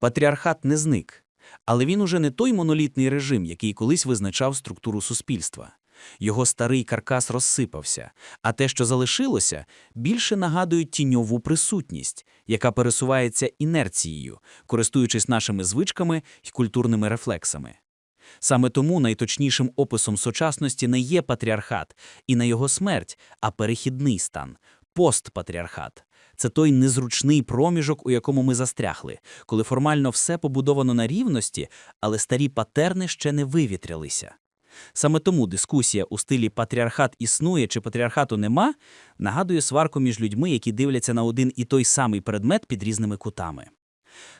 Патріархат не зник, але він уже не той монолітний режим, який колись визначав структуру суспільства. Його старий каркас розсипався, а те, що залишилося, більше нагадує тіньову присутність, яка пересувається інерцією, користуючись нашими звичками й культурними рефлексами. Саме тому найточнішим описом сучасності не є патріархат і не його смерть, а перехідний стан постпатріархат. Це той незручний проміжок, у якому ми застрягли, коли формально все побудовано на рівності, але старі патерни ще не вивітрялися. Саме тому дискусія у стилі патріархат існує чи патріархату нема нагадує сварку між людьми, які дивляться на один і той самий предмет під різними кутами.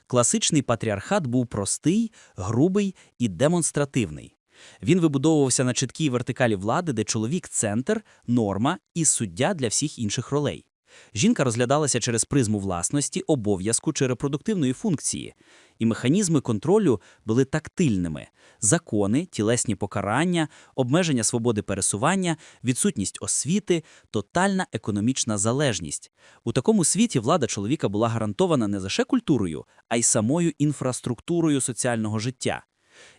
Класичний патріархат був простий, грубий і демонстративний. Він вибудовувався на чіткій вертикалі влади, де чоловік – центр, норма і суддя для всіх інших ролей. Жінка розглядалася через призму власності, обов'язку чи репродуктивної функції, і механізми контролю були тактильними – закони, тілесні покарання, обмеження свободи пересування, відсутність освіти, тотальна економічна залежність. У такому світі влада чоловіка була гарантована не лише культурою, а й самою інфраструктурою соціального життя.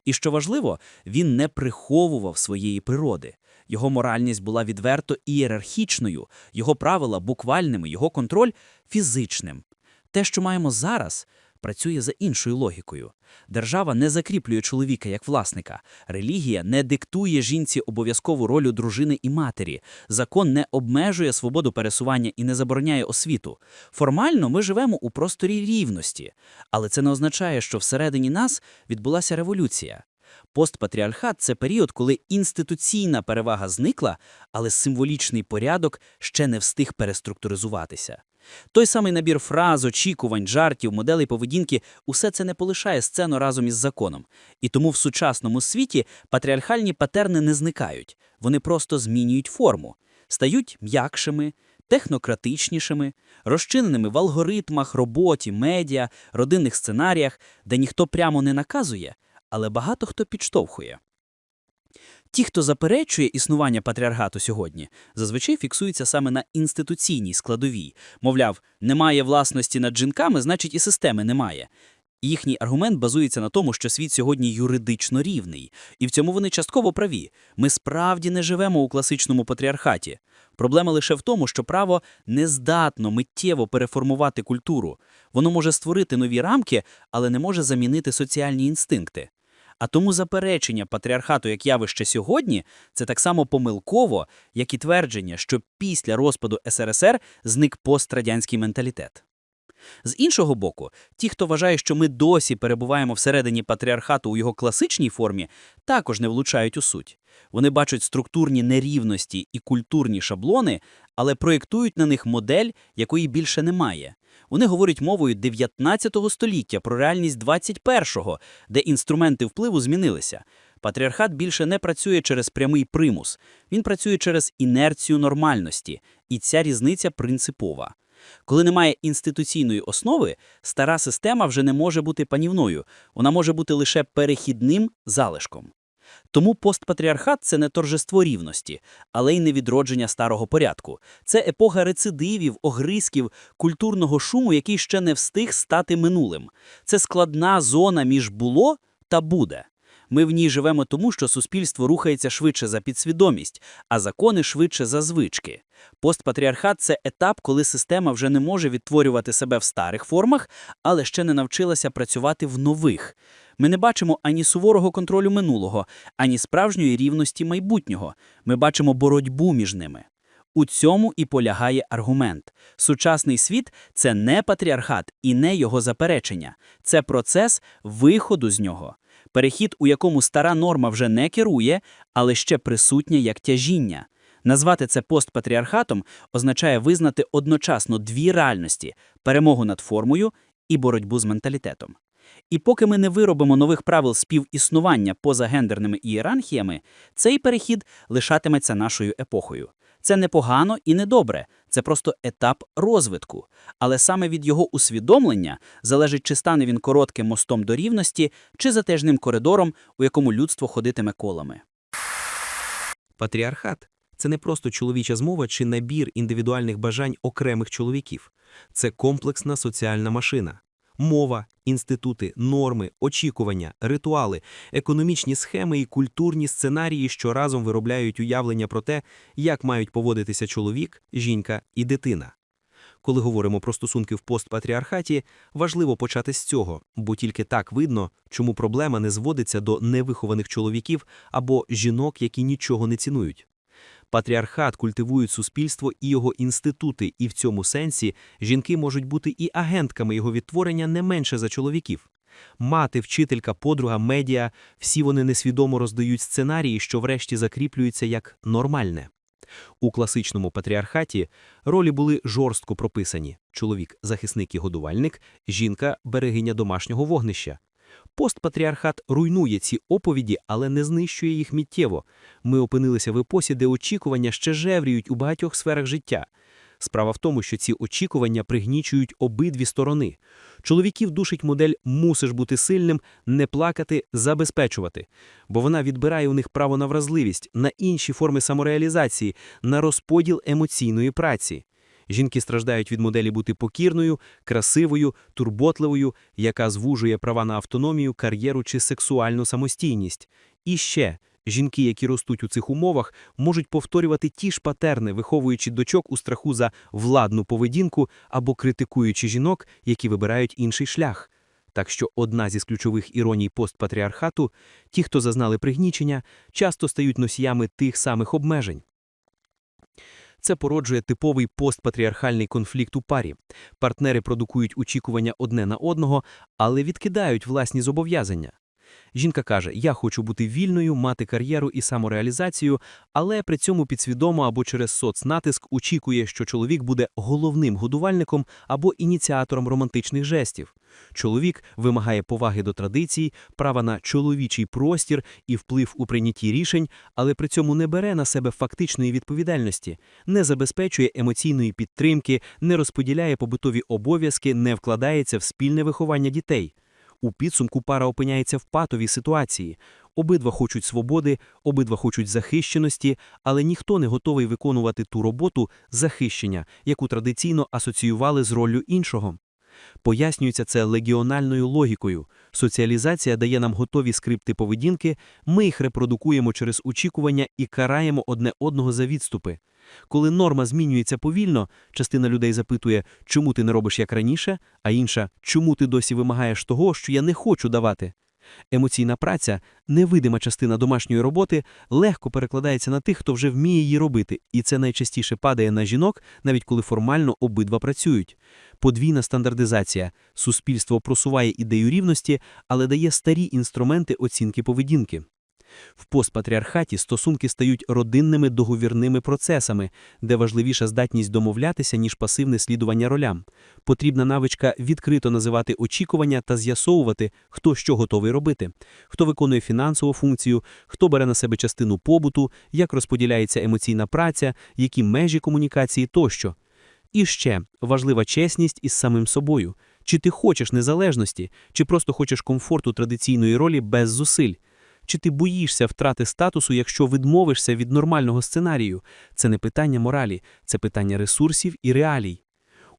І що важливо, він не приховував своєї природи. Його моральність була відверто ієрархічною, його правила буквальними, його контроль фізичним. Те, що маємо зараз, працює за іншою логікою. Держава не закріплює чоловіка як власника, релігія не диктує жінці обов'язкову роль дружини і матері, закон не обмежує свободу пересування і не забороняє освіту. Формально ми живемо у просторі рівності, але це не означає, що всередині нас відбулася революція. Постпатріархат це період, коли інституційна перевага зникла, але символічний порядок ще не встиг переструктуризуватися. Той самий набір фраз, очікувань, жартів, моделей поведінки усе це не полишає сцену разом із законом. І тому в сучасному світі патріархальні патерни не зникають, вони просто змінюють форму, стають м'якшими, технократичнішими, розчиненими в алгоритмах, роботі, медіа, родинних сценаріях, де ніхто прямо не наказує, але багато хто підштовхує. Ті, хто заперечує існування патріархату сьогодні, зазвичай фіксуються саме на інституційній складовій. Мовляв, немає власності над жінками, значить і системи немає. Їхній аргумент базується на тому, що світ сьогодні юридично рівний, і в цьому вони частково праві. Ми справді не живемо у класичному патріархаті. Проблема лише в тому, що право не здатно миттєво переформувати культуру. Воно може створити нові рамки, але не може замінити соціальні інстинкти. А тому заперечення патріархату як явище сьогодні це так само помилково, як і твердження, що після розпаду СРСР зник пострадянський менталітет. З іншого боку, ті, хто вважає, що ми досі перебуваємо всередині патріархату у його класичній формі, також не влучають у суть. Вони бачать структурні нерівності і культурні шаблони, але проєктують на них модель, якої більше немає. Вони говорять мовою 19 століття про реальність 21-го, де інструменти впливу змінилися. Патріархат більше не працює через прямий примус, він працює через інерцію нормальності, і ця різниця принципова. Коли немає інституційної основи, стара система вже не може бути панівною, вона може бути лише перехідним залишком. Тому постпатріархат це не торжество рівності, але й не відродження старого порядку. Це епоха рецидивів, огризків, культурного шуму, який ще не встиг стати минулим. Це складна зона між було та буде. Ми в ній живемо тому, що суспільство рухається швидше за підсвідомість, а закони швидше за звички. Постпатріархат це етап, коли система вже не може відтворювати себе в старих формах, але ще не навчилася працювати в нових. Ми не бачимо ані суворого контролю минулого, ані справжньої рівності майбутнього. Ми бачимо боротьбу між ними. У цьому і полягає аргумент. Сучасний світ це не патріархат і не його заперечення, це процес виходу з нього. Перехід, у якому стара норма вже не керує, але ще присутня як тяжіння. Назвати це постпатріархатом означає визнати одночасно дві реальності перемогу над формою і боротьбу з менталітетом. І поки ми не виробимо нових правил співіснування поза гендерними ієранхіями, цей перехід лишатиметься нашою епохою. Це не погано і не добре, це просто етап розвитку. Але саме від його усвідомлення залежить, чи стане він коротким мостом до рівності, чи затежним коридором, у якому людство ходитиме колами. Патріархат це не просто чоловіча змова чи набір індивідуальних бажань окремих чоловіків. Це комплексна соціальна машина. Мова, інститути, норми, очікування, ритуали, економічні схеми і культурні сценарії, що разом виробляють уявлення про те, як мають поводитися чоловік, жінка і дитина. Коли говоримо про стосунки в постпатріархаті, важливо почати з цього, бо тільки так видно, чому проблема не зводиться до невихованих чоловіків або жінок, які нічого не цінують. Патріархат культивують суспільство і його інститути, і в цьому сенсі жінки можуть бути і агентками його відтворення не менше за чоловіків. Мати, вчителька, подруга, медіа – всі вони несвідомо роздають сценарії, що врешті закріплюються як нормальне. У класичному патріархаті ролі були жорстко прописані – чоловік – захисник і годувальник, жінка – берегиня домашнього вогнища. Постпатріархат руйнує ці оповіді, але не знищує їх миттєво. Ми опинилися в епосі, де очікування ще жевріють у багатьох сферах життя. Справа в тому, що ці очікування пригнічують обидві сторони. Чоловіків душить модель «мусиш бути сильним, не плакати, забезпечувати», бо вона відбирає у них право на вразливість, на інші форми самореалізації, на розподіл емоційної праці. Жінки страждають від моделі бути покірною, красивою, турботливою, яка звужує права на автономію, кар'єру чи сексуальну самостійність. І ще жінки, які ростуть у цих умовах, можуть повторювати ті ж патерни, виховуючи дочок у страху за владну поведінку або критикуючи жінок, які вибирають інший шлях. Так що одна зі ключових іроній постпатріархату – ті, хто зазнали пригнічення, часто стають носіями тих самих обмежень. Це породжує типовий постпатріархальний конфлікт у парі. Партнери продукують очікування одне на одного, але відкидають власні зобов'язання. Жінка каже: Я хочу бути вільною, мати кар'єру і самореалізацію, але при цьому підсвідомо або через соцнатиск очікує, що чоловік буде головним годувальником або ініціатором романтичних жестів. Чоловік вимагає поваги до традицій, права на чоловічий простір і вплив у прийнятті рішень, але при цьому не бере на себе фактичної відповідальності, не забезпечує емоційної підтримки, не розподіляє побутові обов'язки, не вкладається в спільне виховання дітей. У підсумку пара опиняється в патовій ситуації. Обидва хочуть свободи, обидва хочуть захищеності, але ніхто не готовий виконувати ту роботу захищення, яку традиційно асоціювали з роллю іншого. Пояснюється це легіональною логікою. Соціалізація дає нам готові скрипти поведінки, ми їх репродукуємо через очікування і караємо одне одного за відступи. Коли норма змінюється повільно, частина людей запитує, чому ти не робиш як раніше, а інша, чому ти досі вимагаєш того, що я не хочу давати. Емоційна праця, невидима частина домашньої роботи, легко перекладається на тих, хто вже вміє її робити, і це найчастіше падає на жінок, навіть коли формально обидва працюють. Подвійна стандартизація. Суспільство просуває ідею рівності, але дає старі інструменти оцінки поведінки. В постпатріархаті стосунки стають родинними договірними процесами, де важливіша здатність домовлятися, ніж пасивне слідування ролям. Потрібна навичка відкрито називати очікування та з'ясовувати, хто що готовий робити, хто виконує фінансову функцію, хто бере на себе частину побуту, як розподіляється емоційна праця, які межі комунікації тощо. І ще важлива чесність із самим собою. Чи ти хочеш незалежності, чи просто хочеш комфорту традиційної ролі без зусиль. Чи ти боїшся втрати статусу, якщо відмовишся від нормального сценарію? Це не питання моралі, це питання ресурсів і реалій.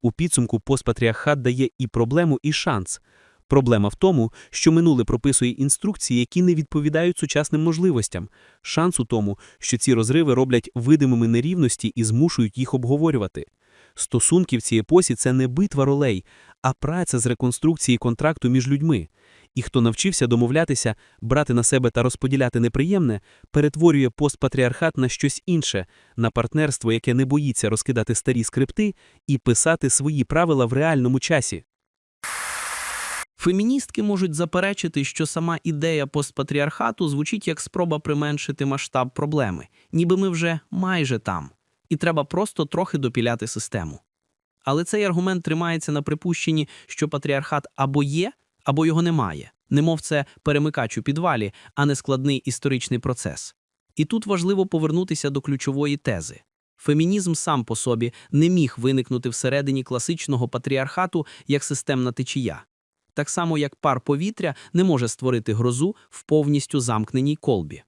У підсумку постпатріархат дає і проблему, і шанс. Проблема в тому, що минуле прописує інструкції, які не відповідають сучасним можливостям. Шанс у тому, що ці розриви роблять видимими нерівності і змушують їх обговорювати. Стосунки в цій епосі – це не битва ролей, а праця з реконструкції контракту між людьми. І хто навчився домовлятися, брати на себе та розподіляти неприємне, перетворює постпатріархат на щось інше, на партнерство, яке не боїться розкидати старі скрипти і писати свої правила в реальному часі. Феміністки можуть заперечити, що сама ідея постпатріархату звучить як спроба применшити масштаб проблеми, ніби ми вже майже там, і треба просто трохи допіляти систему. Але цей аргумент тримається на припущенні, що патріархат або є, або його немає, немов це перемикач у підвалі, а не складний історичний процес. І тут важливо повернутися до ключової тези. Фемінізм сам по собі не міг виникнути всередині класичного патріархату як системна течія. Так само, як пар повітря не може створити грозу в повністю замкненій колбі.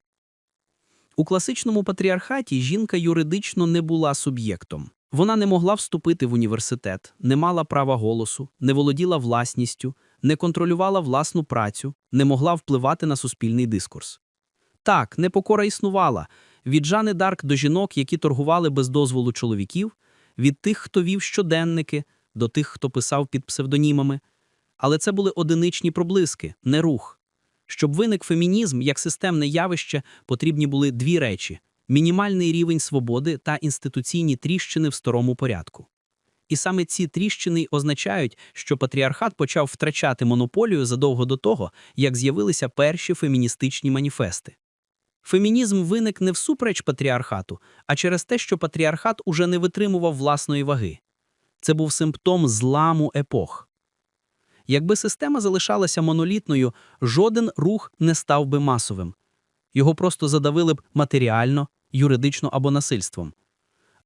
У класичному патріархаті жінка юридично не була суб'єктом. Вона не могла вступити в університет, не мала права голосу, не володіла власністю, не контролювала власну працю, не могла впливати на суспільний дискурс. Так, непокора існувала від Жани Дарк до жінок, які торгували без дозволу чоловіків, від тих, хто вів щоденники, до тих, хто писав під псевдонімами. Але це були одиничні проблиски, не рух. Щоб виник фемінізм як системне явище, потрібні були дві речі: мінімальний рівень свободи та інституційні тріщини в старому порядку. І саме ці тріщини означають, що патріархат почав втрачати монополію задовго до того, як з'явилися перші феміністичні маніфести. Фемінізм виник не всупереч патріархату, а через те, що патріархат уже не витримував власної ваги. Це був симптом зламу епох. Якби система залишалася монолітною, жоден рух не став би масовим. Його просто задавили б матеріально, юридично або насильством.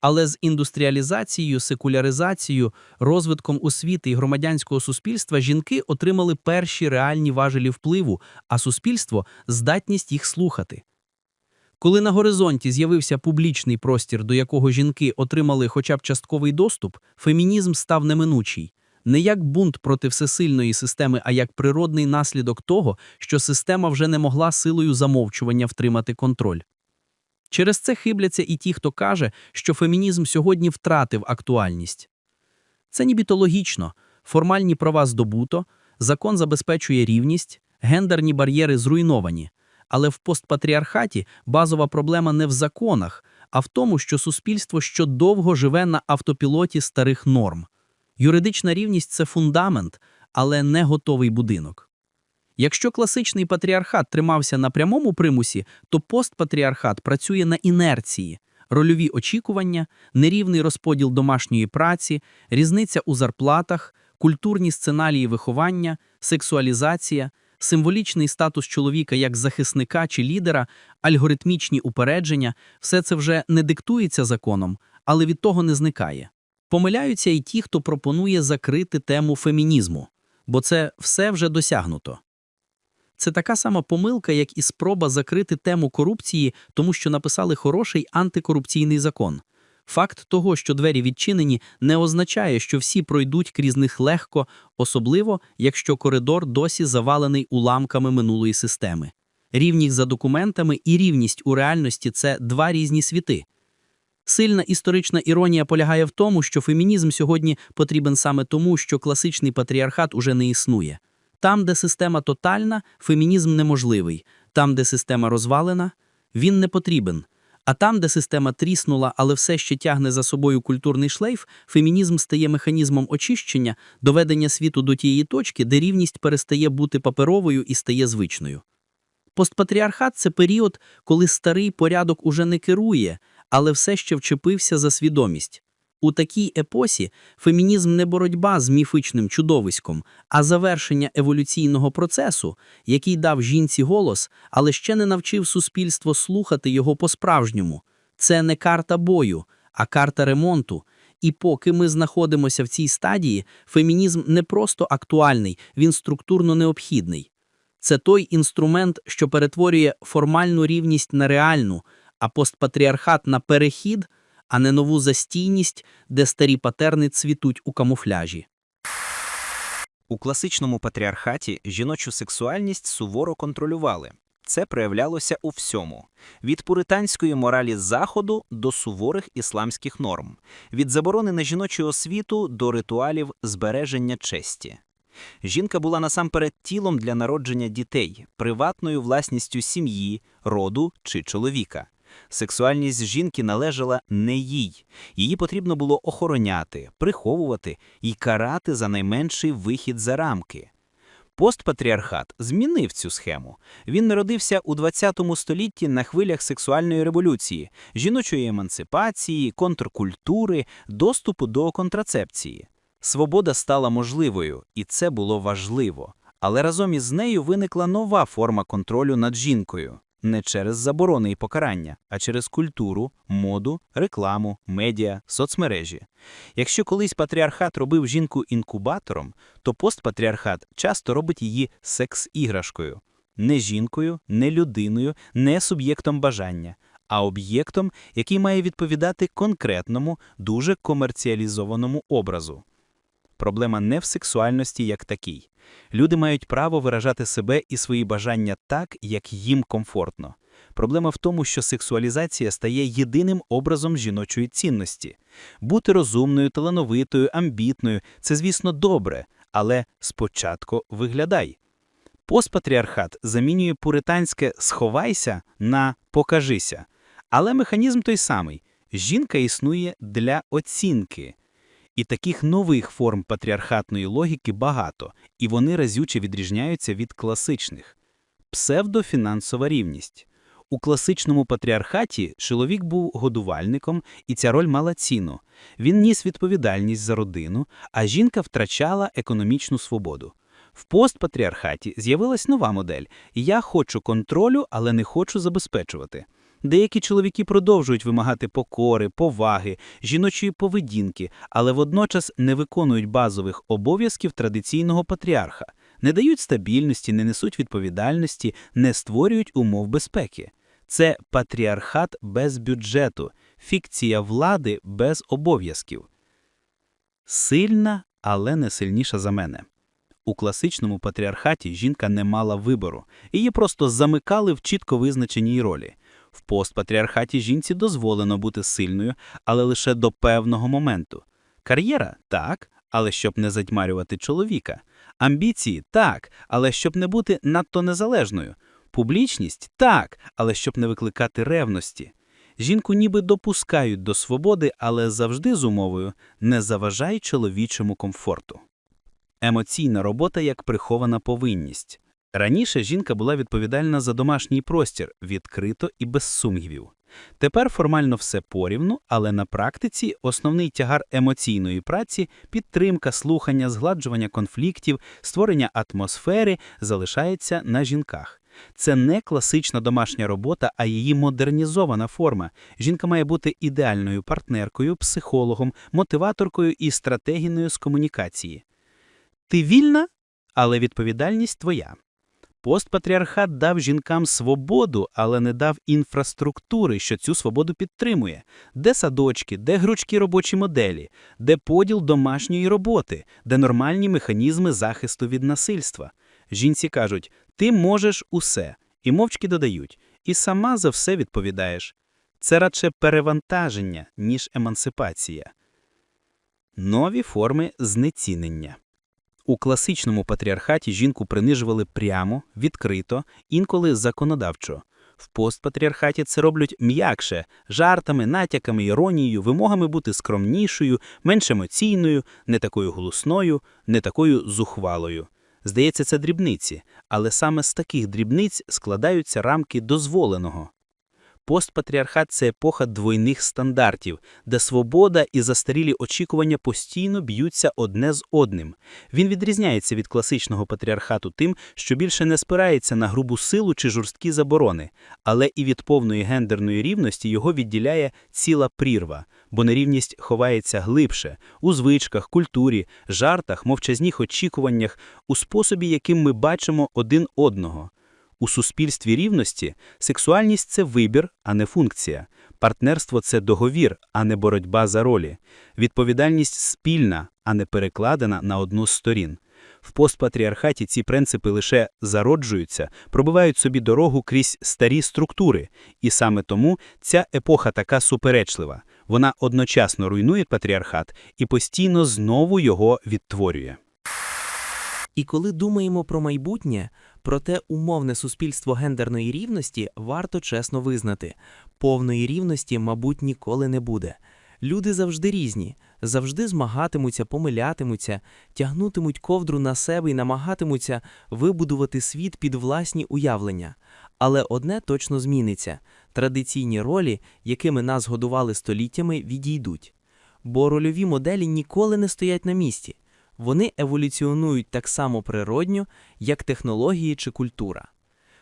Але з індустріалізацією, секуляризацією, розвитком освіти і громадянського суспільства жінки отримали перші реальні важелі впливу, а суспільство здатність їх слухати. Коли на горизонті з'явився публічний простір, до якого жінки отримали хоча б частковий доступ, фемінізм став неминучий. Не як бунт проти всесильної системи, а як природний наслідок того, що система вже не могла силою замовчування втримати контроль. Через це хибляться і ті, хто каже, що фемінізм сьогодні втратив актуальність. Це нібито логічно. Формальні права здобуто, закон забезпечує рівність, гендерні бар'єри зруйновані. Але в постпатріархаті базова проблема не в законах, а в тому, що суспільство щодовго живе на автопілоті старих норм. Юридична рівність це фундамент, але не готовий будинок. Якщо класичний патріархат тримався на прямому примусі, то постпатріархат працює на інерції, рольові очікування, нерівний розподіл домашньої праці, різниця у зарплатах, культурні сценарії виховання, сексуалізація, символічний статус чоловіка як захисника чи лідера, алгоритмічні упередження все це вже не диктується законом, але від того не зникає. Помиляються і ті, хто пропонує закрити тему фемінізму, бо це все вже досягнуто. Це така сама помилка, як і спроба закрити тему корупції, тому що написали хороший антикорупційний закон. Факт того, що двері відчинені, не означає, що всі пройдуть крізь них легко, особливо, якщо коридор досі завалений уламками минулої системи. Рівність за документами і рівність у реальності це два різні світи. Сильна історична іронія полягає в тому, що фемінізм сьогодні потрібен саме тому, що класичний патріархат уже не існує. Там, де система тотальна, фемінізм неможливий. Там, де система розвалена, він не потрібен. А там, де система тріснула, але все ще тягне за собою культурний шлейф, фемінізм стає механізмом очищення, доведення світу до тієї точки, де рівність перестає бути паперовою і стає звичною. Постпатріархат це період, коли старий порядок уже не керує, але все ще вчепився за свідомість. У такій епосі фемінізм не боротьба з міфичним чудовиськом, а завершення еволюційного процесу, який дав жінці голос, але ще не навчив суспільство слухати його по-справжньому. Це не карта бою, а карта ремонту. І поки ми знаходимося в цій стадії, фемінізм не просто актуальний, він структурно необхідний. Це той інструмент, що перетворює формальну рівність на реальну, а постпатріархат на перехід, а не нову застійність, де старі патерни цвітуть у камуфляжі. У класичному патріархаті жіночу сексуальність суворо контролювали. Це проявлялося у всьому: від пуританської моралі Заходу до суворих ісламських норм, від заборони на жіночу освіту до ритуалів збереження честі. Жінка була насамперед тілом для народження дітей, приватною власністю сім'ї, роду чи чоловіка. Сексуальність жінки належала не їй. Її потрібно було охороняти, приховувати і карати за найменший вихід за рамки. Постпатріархат змінив цю схему. Він народився у ХХ столітті на хвилях сексуальної революції, жіночої емансипації, контркультури, доступу до контрацепції. Свобода стала можливою, і це було важливо. Але разом із нею виникла нова форма контролю над жінкою не через заборони і покарання, а через культуру, моду, рекламу, медіа, соцмережі. Якщо колись патріархат робив жінку інкубатором, то постпатріархат часто робить її секс-іграшкою. Не жінкою, не людиною, не суб'єктом бажання, а об'єктом, який має відповідати конкретному, дуже комерціалізованому образу. Проблема не в сексуальності як такій. Люди мають право виражати себе і свої бажання так, як їм комфортно. Проблема в тому, що сексуалізація стає єдиним образом жіночої цінності. Бути розумною, талановитою, амбітною це, звісно, добре, але спочатку виглядай. Постпатріархат замінює пуританське сховайся на покажися. Але механізм той самий жінка існує для оцінки. І таких нових форм патріархатної логіки багато, і вони разюче відрізняються від класичних. Псевдофінансова рівність. У класичному патріархаті чоловік був годувальником, і ця роль мала ціну. Він ніс відповідальність за родину, а жінка втрачала економічну свободу. В постпатріархаті з'явилась нова модель «я хочу контролю, але не хочу забезпечувати». Деякі чоловіки продовжують вимагати покори, поваги, жіночої поведінки, але водночас не виконують базових обов'язків традиційного патріарха, не дають стабільності, не несуть відповідальності, не створюють умов безпеки. Це патріархат без бюджету, фікція влади без обов'язків. Сильна, але не сильніша за мене. У класичному патріархаті жінка не мала вибору, її просто замикали в чітко визначеній ролі. В постпатріархаті жінці дозволено бути сильною, але лише до певного моменту. Кар'єра так, але щоб не затьмарювати чоловіка. Амбіції так, але щоб не бути надто незалежною. Публічність так, але щоб не викликати ревності. Жінку ніби допускають до свободи, але завжди з умовою не заважай чоловічому комфорту. Емоційна робота як прихована повинність. Раніше жінка була відповідальна за домашній простір, відкрито і без сумнівів. Тепер формально все порівну, але на практиці основний тягар емоційної праці, підтримка, слухання, згладжування конфліктів, створення атмосфери залишається на жінках. Це не класична домашня робота, а її модернізована форма. Жінка має бути ідеальною партнеркою, психологом, мотиваторкою і стратегіною з комунікації. Ти вільна, але відповідальність твоя. Постпатріархат дав жінкам свободу, але не дав інфраструктури, що цю свободу підтримує. Де садочки, де гручкі робочі моделі, де поділ домашньої роботи, де нормальні механізми захисту від насильства. Жінці кажуть, ти можеш усе, і мовчки додають, і сама за все відповідаєш. Це радше перевантаження, ніж емансипація. Нові форми знецінення. У класичному патріархаті жінку принижували прямо, відкрито, інколи законодавчо. В постпатріархаті це роблять м'якше, жартами, натяками, іронією, вимогами бути скромнішою, менш емоційною, не такою голосною, не такою зухвалою. Здається, це дрібниці, але саме з таких дрібниць складаються рамки дозволеного. Постпатріархат – це епоха двойних стандартів, де свобода і застарілі очікування постійно б'ються одне з одним. Він відрізняється від класичного патріархату тим, що більше не спирається на грубу силу чи жорсткі заборони, але і від повної гендерної рівності його відділяє ціла прірва, бо нерівність ховається глибше у звичках, культурі, жартах, мовчазніх очікуваннях, у способі, яким ми бачимо один одного. У суспільстві рівності сексуальність це вибір, а не функція. Партнерство це договір, а не боротьба за ролі. Відповідальність спільна, а не перекладена на одну з сторін. В постпатріархаті ці принципи лише зароджуються, пробивають собі дорогу крізь старі структури, і саме тому ця епоха така суперечлива. Вона одночасно руйнує патріархат і постійно знову його відтворює. І коли думаємо про майбутнє, про те умовне суспільство гендерної рівності, варто чесно визнати, повної рівності, мабуть, ніколи не буде. Люди завжди різні, завжди змагатимуться, помилятимуться, тягнутимуть ковдру на себе і намагатимуться вибудувати світ під власні уявлення. Але одне точно зміниться – традиційні ролі, якими нас годували століттями, відійдуть. Бо рольові моделі ніколи не стоять на місці. Вони еволюціонують так само природньо, як технології чи культура.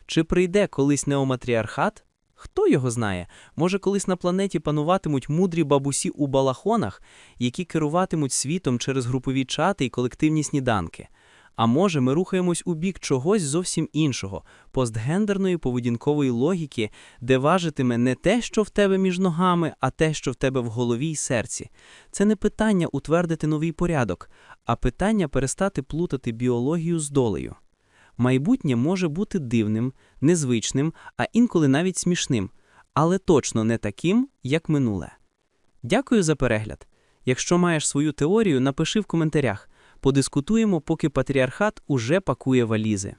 Чи прийде колись неоматріархат? Хто його знає? Може, колись на планеті пануватимуть мудрі бабусі у балахонах, які керуватимуть світом через групові чати і колективні сніданки. А може, ми рухаємось у бік чогось зовсім іншого, постгендерної поведінкової логіки, де важитиме не те, що в тебе між ногами, а те, що в тебе в голові й серці. Це не питання утвердити новий порядок, а питання перестати плутати біологію з долею. Майбутнє може бути дивним, незвичним, а інколи навіть смішним, але точно не таким, як минуле. Дякую за перегляд. Якщо маєш свою теорію, напиши в коментарях. Подискутуємо, поки патріархат уже пакує валізи.